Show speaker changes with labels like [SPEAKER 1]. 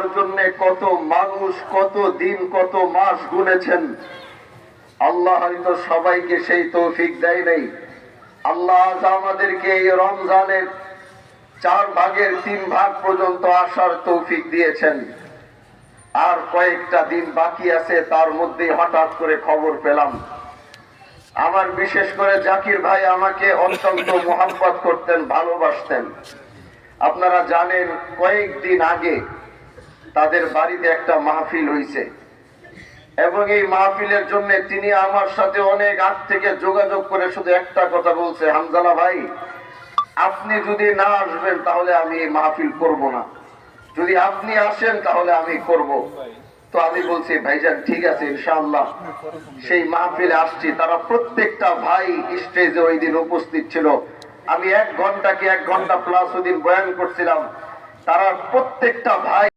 [SPEAKER 1] আমার জন্য কত মানুষ, কত দিন, কত মাস গুনেছেন। আল্লাহ হয়তো সবাইকে সেই তৌফিক দেয় নাই। আল্লাহ আমাদেরকে এই রমজানের চার ভাগের তিন ভাগ পর্যন্ত আসার তৌফিক দিয়েছেন। আর কয়েকটা দিন বাকি আছে, তার মধ্যে হঠাৎ করে খবর পেলাম। আমার বিশেষ করে জাকির ভাই আমাকে অত্যন্ত মোহাম্মত করতেন, ভালোবাসতেন। আপনারা জানেন, কয়েকদিন আগে তাদের বাড়িতে একটা মাহফিল হয়েছে এবং এই মাহফিলের জন্য তিনি আমার সাথে অনেক আগ থেকে যোগাযোগ করে শুধু একটা কথা বলছে, হামজালা ভাই, আপনি যদি না আসবেন তাহলে আমি এই মাহফিল করব না। যদি আপনি আসেন তাহলে আমি করব। তো আমি বলছি, ভাইজান, ঠিক আছে, ইনশাআল্লাহ, সেই মাহফিলে আসছি। তারা প্রত্যেকটা ভাই স্টেজে ওই দিন উপস্থিত ছিল। আমি এক ঘণ্টা কি এক ঘণ্টা প্লাস ওই দিন বয়ান করছিলাম। তারা প্রত্যেকটা ভাই